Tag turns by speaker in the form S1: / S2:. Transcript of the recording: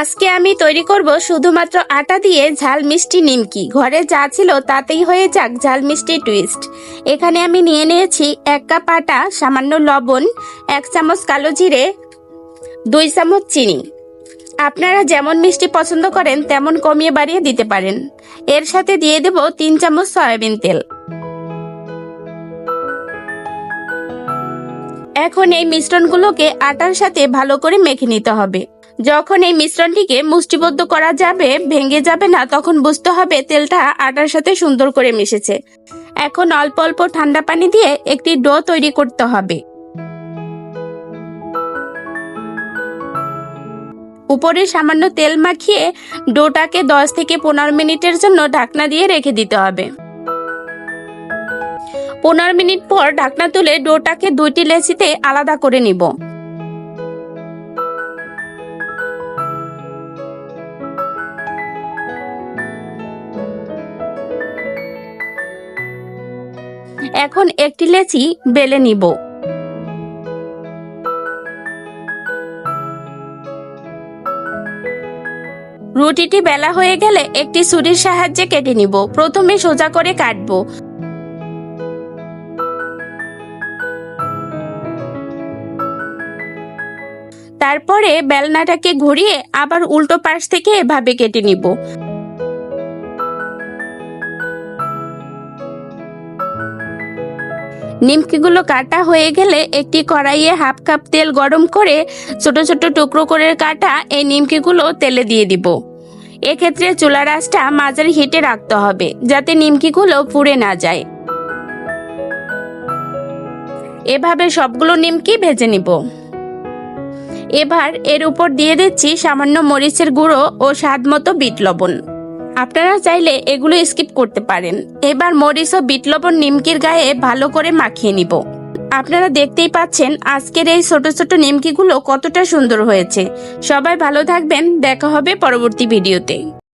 S1: আজকে আমি তৈরি করব শুধুমাত্র আটা দিয়ে ঝাল মিষ্টি নিমকি। ঘরে যা ছিল তাতেই হয়ে যাক ঝাল মিষ্টি টুইস্ট এখানে আমি নিয়ে নিয়েছি এক কাপ আটা, সামান্য লবণ, এক চামচ কালো জিরে, দুই চামচ চিনি। আপনারা যেমন মিষ্টি পছন্দ করেন, তেমন কমিয়ে বাড়িয়ে দিতে পারেন। এর সাথে দিয়ে দেব তিন চামচ সয়াবিন তেল। এখন এই মিশ্রণগুলোকে আটার সাথে ভালো করে মেখে নিতে হবে। যখন এই মিশ্রণটিকে মুষ্টিবদ্ধ করা যাবে, ভেঙে যাবে না, তখন বুঝতে হবে তেলটা আটার সাথে সুন্দর করে মিশেছে। এখন অল্প অল্প ঠান্ডা পানি দিয়ে একটি ডো তৈরি করতে হবে। উপরে সামান্য তেল মাখিয়ে ডোটাকে দশ থেকে পনেরো মিনিটের জন্য ঢাকনা দিয়ে রেখে দিতে হবে। পনেরো মিনিট পর ঢাকনা তুলে ডোটাকে দুইটি লেচিতে আলাদা করে নিব। এখন একটি লেচি বেলে নিব। রুটিটি বেলা হয়ে গেলে একটি ছুরির সাহায্যে কেটে নিব। প্রথমে সোজা করে কাটবো। তারপরে বেলনাটাকে ঘুরিয়ে আবার উল্টো পাশ থেকে এভাবে কেটে নিব। নিমকিগুলো কাটা হয়ে গেলে একটি কড়াইয়ে হাফ কাপ তেল গরম করে ছোট ছোট টুকরো করে কাটা এই নিমকিগুলো তেলে দিয়ে দিব। এক্ষেত্রে চুলার আঁচটা মাঝারি হিটে রাখতে হবে যাতে নিমকিগুলো পুড়ে না যায়। এভাবে সবগুলো নিমকি ভেজে নিব। এবার এর উপর দিয়ে দিচ্ছি সামান্য মরিচের গুঁড়ো ও স্বাদ মতো বিট লবণ। আপনারা চাইলে এগুলো স্কিপ করতে পারেন। এবার মরিচ ও বিট লবণ নিমকির গায়ে ভালো করে মাখিয়ে নিব। আপনারা দেখতেই পাচ্ছেন আজকের এই ছোট ছোট নিমকিগুলো কতটা সুন্দর হয়েছে। সবাই ভালো থাকবেন, দেখা হবে পরবর্তী ভিডিওতে।